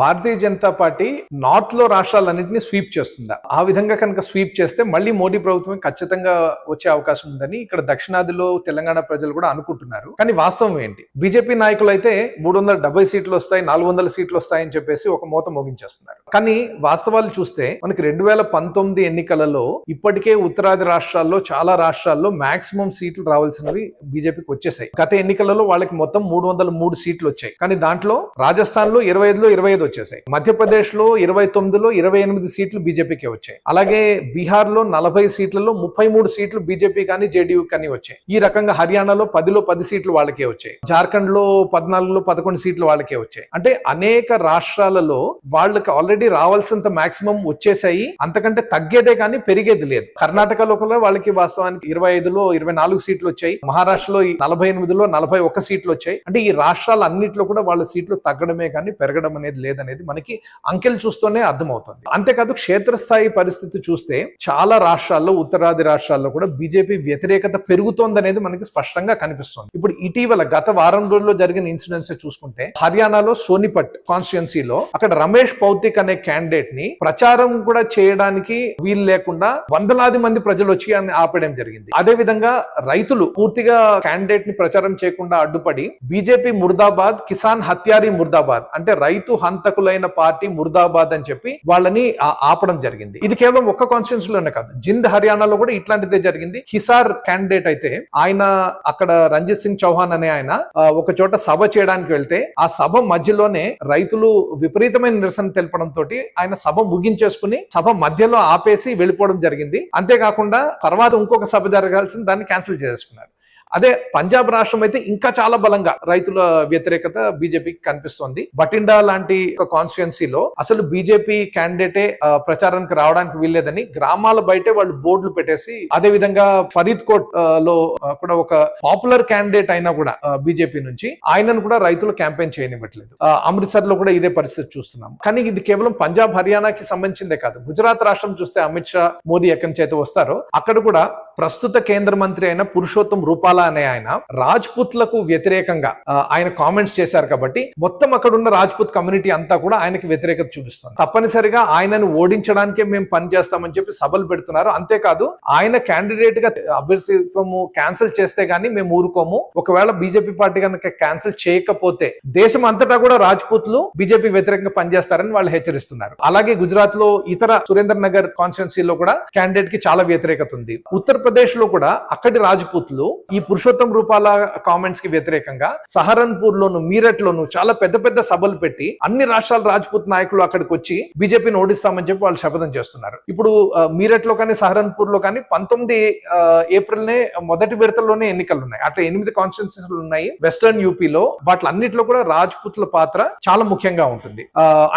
Bharatiya Janata party నార్త్లో రాష్ట్రాలన్నింటినీ sweep చేస్తుందా? ఆ విధంగా కనుక స్వీప్ చేస్తే మళ్ళీ మోడీ ప్రభుత్వం ఖచ్చితంగా వచ్చే అవకాశం ఉందని ఇక్కడ దక్షిణాదిలో తెలంగాణ ప్రజలు కూడా అనుకుంటున్నారు. కానీ వాస్తవం ఏంటి? బీజేపీ నాయకులు అయితే మూడు వందల డెబ్బై సీట్లు వస్తాయి నాలుగు వందల సీట్లు వస్తాయని చెప్పేసి ఒక మూత మోగించేస్తున్నారు. కానీ వాస్తవాలు చూస్తే మనకి రెండు వేల పంతొమ్మిది ఎన్నికలలో ఇప్పటికే ఉత్తరాది రాష్ట్రాల్లో చాలా రాష్ట్రాల్లో మాక్సిమం సీట్లు రావాల్సినవి బీజేపీకి వచ్చేసాయి. గత ఎన్నికలలో వాళ్ళకి మొత్తం మూడు వందల మూడు సీట్లు వచ్చాయి. కానీ దాంట్లో రాజస్థాన్లో ఇరవై ఐదులో ఇరవై ఐదు వచ్చేసాయి. మధ్యప్రదేశ్లో ఇరవై తొమ్మిదిలో ఇరవై ఎనిమిది సీట్లు బీజేపీకి వచ్చాయి. అలాగే బీహార్లో నలభై సీట్లలో ముప్పై మూడు సీట్లు బీజేపీ కానీ జేడీయూ కానీ వచ్చాయి. ఈ రకంగా హర్యానాలో పదిలో పది సీట్లు వాళ్ళకే వచ్చాయి. జార్ఖండ్లో పద్నాలుగులో పదకొండు సీట్లు వాళ్ళకే వచ్చాయి. అంటే అనేక రాష్ట్రాలలో వాళ్ళకి ఆల్రెడీ రావాల్సినంత మాక్సిమం వచ్చేసాయి. అంతకంటే తగ్గేదే కానీ పెరిగేది లేదు. కర్ణాటకలో కూడా వాళ్ళకి వాస్తవానికి ఇరవై ఐదులో ఇరవై నాలుగు సీట్లు వచ్చాయి. మహారాష్ట్రలో ఈ నలభై ఎనిమిదిలో నలభై ఒక్క సీట్లు వచ్చాయి. అంటే ఈ రాష్ట్రాలు అన్నిట్లో కూడా వాళ్ళ సీట్లు తగ్గడమే కానీ పెరగడం అనేది లేదనేది మనకి అంకెలు చూస్తూనే అర్థమవుతుంది. అంతేకాదు క్షేత్రస్థాయి పరిస్థితి చూస్తే చాలా రాష్ట్రాల్లో ఉత్తరాది రాష్ట్రాల్లో కూడా బీజేపీ వ్యతిరేకత పెరుగుతోందనేది మనకి స్పష్టంగా కనిపిస్తుంది. ఇప్పుడు ఇటీవల గత వారం రోజుల్లో జరిగిన ఇన్సిడెంట్స్ చూసుకుంటే హర్యానాలో సోనిపట్ కాన్స్టిట్యున్సీలో అక్కడ రమేష్ పౌతిక్ అనే క్యాండిడేట్ని ప్రచారం కూడా చేయడానికి వీలు లేకుండా వందలాది మంది ప్రజలు వచ్చి అని ఆపడం జరిగింది. అదే విధంగా రైతులు పూర్తిగా క్యాండిడేట్ని ప్రచారం చేయకుండా అడ్డుపడి బీజేపీ ముర్దాబాద్ కిసాన్ హత్యారి ముర్దాబాద్ అంటే రైతు హంతకులైన పార్టీ ముర్దాబాద్ అని చెప్పి వాళ్ళని ఆపడం జరిగింది. ఇది కేవలం ఒక్క కాన్స్టిట్యూన్సీ లోనే కాదు. జింద్ హర్యానాలో కూడా ఇట్లాంటిదే జరిగింది. హిసార్ క్యాండిడేట్ అయితే ఆయన అక్కడ రంజిత్ సింగ్ చౌహాన్ అనే ఆయన ఒక చోట సభ చేయడానికి వెళ్తే ఆ సభ మధ్యలోనే రైతులు విపరీతమైన నిరసన తెలపడం తోటి ఆయన సభ ముగించేసుకుని సభ మధ్యలో ఆపేసి వెళ్ళిపోవడం జరిగింది. అంతేకాకుండా తర్వాత ఇంకొక సభ జరగాల్సింది దాన్ని క్యాన్సిల్ చేసుకున్నారు అదే పంజాబ్ రాష్ట్రం అయితే ఇంకా చాలా బలంగా రైతుల వ్యతిరేకత బీజేపీకి కనిపిస్తోంది. బటిండా లాంటి ఒక కాన్స్టిట్యున్సీలో అసలు బీజేపీ క్యాండిడేటే ప్రచారానికి రావడానికి వీల్లేదని గ్రామాల బయటే వాళ్ళు బోర్డులు పెట్టేసి అదే విధంగా ఫరీద్ కోట్లో కూడా ఒక పాపులర్ క్యాండిడేట్ అయినా కూడా బీజేపీ నుంచి ఆయనను కూడా రైతులు క్యాంపెయిన్ చేయనివ్వట్లేదు. అమృత్సర్లో కూడా ఇదే పరిస్థితి చూస్తున్నాం కానీ ఇది కేవలం పంజాబ్ హర్యానాకి సంబంధించిందే కాదు. గుజరాత్ రాష్ట్రం చూస్తే అమిత్ షా మోదీ ఎక్కడి చేత వస్తారో అక్కడ కూడా ప్రస్తుత కేంద్ర మంత్రి అయిన పురుషోత్తం రూపాల అనే ఆయన రాజ్పుత్లకు వ్యతిరేకంగా ఆయన కామెంట్స్ చేశారు కాబట్టి మొత్తం అక్కడ ఉన్న రాజ్పుత్ కమ్యూనిటీ అంతా కూడా ఆయనకి వ్యతిరేకత చూపిస్తుంది. తప్పనిసరిగా ఆయనను ఓడించడానికే మేము పనిచేస్తామని చెప్పి సభలు పెడుతున్నారు. అంతేకాదు ఆయన క్యాండిడేట్గా అభ్యర్థిత్వము క్యాన్సిల్ చేస్తే గానీ మేము ఊరుకోము. ఒకవేళ బీజేపీ పార్టీ కనుక క్యాన్సిల్ చేయకపోతే దేశం అంతటా కూడా రాజ్పుత్లు బీజేపీ వ్యతిరేకంగా పనిచేస్తారని వాళ్ళు హెచ్చరిస్తున్నారు. అలాగే గుజరాత్లో ఇతర సురేంద్ర నగర్ కాన్స్టిట్యున్సీలో కూడా క్యాండిడేట్కి చాలా వ్యతిరేకత ఉంది. ఉత్తరప్రదేశ్లో కూడా అక్కడి రాజ్పుత్లు ఈ పురుషోత్తం రూపాల కామెంట్స్కి వ్యతిరేకంగా సహరన్పూర్ లోను మీరట్ లోను చాలా పెద్ద పెద్ద సభలు పెట్టి అన్ని రాష్ట్రాల రాజ్పుత్ నాయకులు అక్కడికి వచ్చి బీజేపీని ఓడిస్తామని చెప్పి వాళ్ళు శపథం చేస్తున్నారు. ఇప్పుడు మీరట్లో కానీ సహరన్పూర్లో కానీ పంతొమ్మిది ఏప్రిల్ నే మొదటి విడతల్లోనే ఎన్నికలు ఉన్నాయి. అట్లా ఎనిమిది కాన్స్టిట్యున్సీలు ఉన్నాయి. వెస్టర్న్ యూపీలో వాటిలన్నిటిలో కూడా రాజ్పుత్ల పాత్ర చాలా ముఖ్యంగా ఉంటుంది.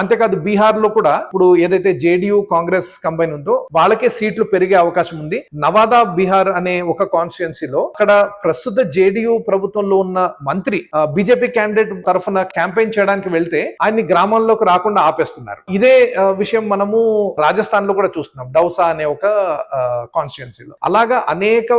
అంతేకాదు బీహార్లో కూడా ఇప్పుడు ఏదైతే జేడీయూ కాంగ్రెస్ కంబైన్ ఉందో వాళ్ళకే సీట్లు పెరిగే అవకాశం ఉంది. నవాదా బీహార్ అనే ఒక కాన్స్టిట్యున్సీలో అక్కడ ప్రస్తుత జేడీయూ ప్రభుత్వంలో ఉన్న మంత్రి బీజేపీ క్యాండిడేట్ తరఫున క్యాంపెయిన్ చేయడానికి వెళ్తే ఆయన్ని గ్రామంలోకి రాకుండా ఆపేస్తున్నారు. ఇదే విషయం మనము రాజస్థాన్లో కూడా చూస్తున్నాం డౌసా అనే ఒక కాన్స్టిట్యున్సీలో అలాగా అనేక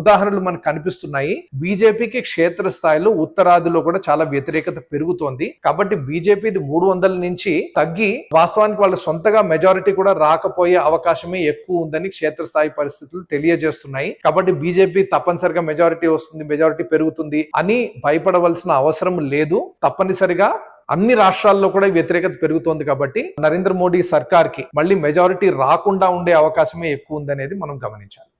ఉదాహరణలు మనకు కనిపిస్తున్నాయి. బీజేపీకి క్షేత్రస్థాయిలో ఉత్తరాదిలో కూడా చాలా వ్యతిరేకత పెరుగుతోంది. కాబట్టి బీజేపీది మూడు వందల నుంచి తగ్గి వాస్తవానికి వాళ్ళ సొంతగా మెజారిటీ కూడా రాకపోయే అవకాశమే ఎక్కువ ఉందని క్షేత్రస్థాయి పరిస్థితులు తెలియజేస్తున్నాయి కాబట్టి బీజేపీ తప్పనిసరిగా మెజారిటీ వస్తుంది మెజారిటీ పెరుగుతుంది అని భయపడవలసిన అవసరం లేదు. తప్పనిసరిగా అన్ని రాష్ట్రాల్లో కూడా వ్యతిరేకత పెరుగుతోంది కాబట్టి నరేంద్ర మోడీ సర్కార్కి మళ్ళీ మెజారిటీ రాకుండా ఉండే అవకాశమే ఎక్కువ ఉందనేది మనం గమనించాలి.